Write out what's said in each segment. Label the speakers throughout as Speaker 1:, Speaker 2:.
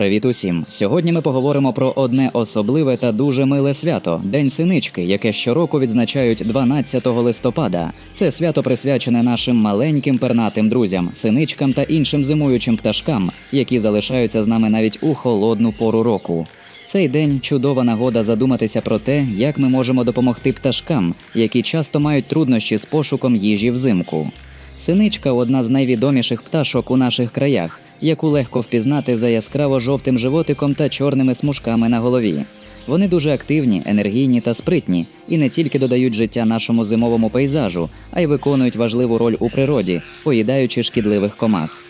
Speaker 1: Привіт усім! Сьогодні ми поговоримо про одне особливе та дуже миле свято День синички, яке щороку відзначають 12 листопада. Це свято присвячене нашим маленьким пернатим друзям, синичкам та іншим зимуючим пташкам, які залишаються з нами навіть у холодну пору року. Цей день чудова нагода задуматися про те, як ми можемо допомогти пташкам, які часто мають труднощі з пошуком їжі взимку. Синичка одна з найвідоміших пташок у наших краях, яку легко впізнати за яскраво жовтим животиком та чорними смужками на голові. Вони дуже активні, енергійні та спритні і не тільки додають життя нашому зимовому пейзажу, а й виконують важливу роль у природі, поїдаючи шкідливих комах.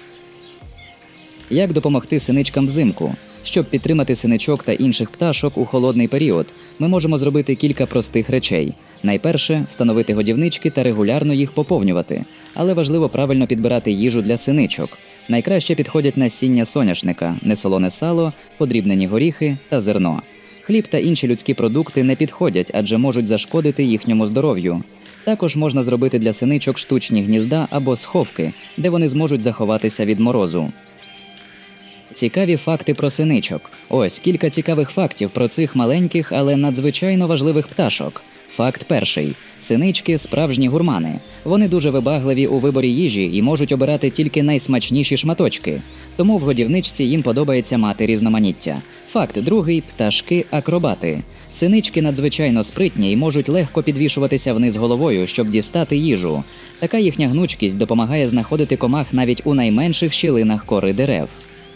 Speaker 1: Як допомогти синичкам взимку? Щоб підтримати синичок та інших пташок у холодний період, ми можемо зробити кілька простих речей. Найперше встановити годівнички та регулярно їх поповнювати, але важливо правильно підбирати їжу для синичок. Найкраще підходять насіння соняшника, несолоне сало, подрібнені горіхи та зерно. Хліб та інші людські продукти не підходять, адже можуть зашкодити їхньому здоров'ю. Також можна зробити для синичок штучні гнізда або сховки, де вони зможуть заховатися від морозу. Цікаві факти про синичок. Ось кілька цікавих фактів про цих маленьких, але надзвичайно важливих пташок. Факт перший: синички справжні гурмани. Вони дуже вибагливі у виборі їжі і можуть обирати тільки найсмачніші шматочки. Тому в годівничці їм подобається мати різноманіття. Факт другий пташки акробати. Синички надзвичайно спритні і можуть легко підвішуватися вниз головою, щоб дістати їжу. Така їхня гнучкість допомагає знаходити комах навіть у найменших щілинах кори дерев.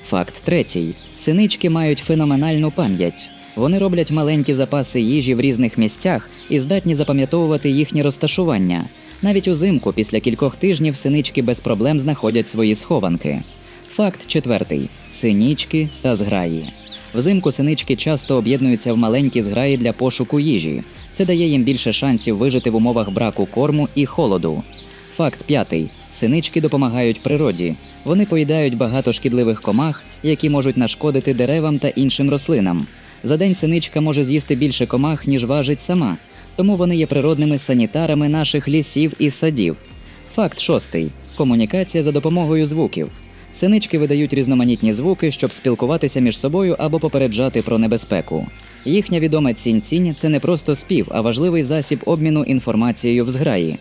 Speaker 1: Факт третій: синички мають феноменальну пам'ять. Вони роблять маленькі запаси їжі в різних місцях і здатні запам'ятовувати їхні розташування. Навіть узимку, після кількох тижнів, синички без проблем знаходять свої схованки. Факт четвертий: синічки та зграї. Взимку синички часто об'єднуються в маленькі зграї для пошуку їжі. Це дає їм більше шансів вижити в умовах браку корму і холоду. Факт п'ятий: синички допомагають природі. Вони поїдають багато шкідливих комах, які можуть нашкодити деревам та іншим рослинам. За день синичка може з'їсти більше комах, ніж важить сама, тому вони є природними санітарами наших лісів і садів. Факт шостий: комунікація за допомогою звуків. Синички видають різноманітні звуки, щоб спілкуватися між собою або попереджати про небезпеку. Їхня відома цінь-цінь – це не просто спів, а важливий засіб обміну інформацією в зграї.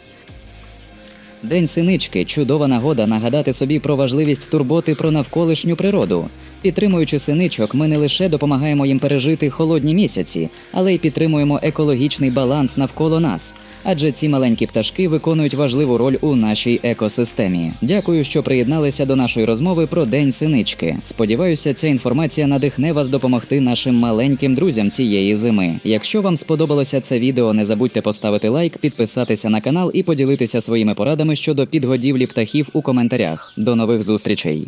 Speaker 1: День синички чудова нагода нагадати собі про важливість турботи про навколишню природу. Підтримуючи синичок, ми не лише допомагаємо їм пережити холодні місяці, але й підтримуємо екологічний баланс навколо нас. Адже ці маленькі пташки виконують важливу роль у нашій екосистемі. Дякую, що приєдналися до нашої розмови про День синички. Сподіваюся, ця інформація надихне вас допомогти нашим маленьким друзям цієї зими. Якщо вам сподобалося це відео, не забудьте поставити лайк, підписатися на канал і поділитися своїми порадами щодо підгодівлі птахів у коментарях. До нових зустрічей!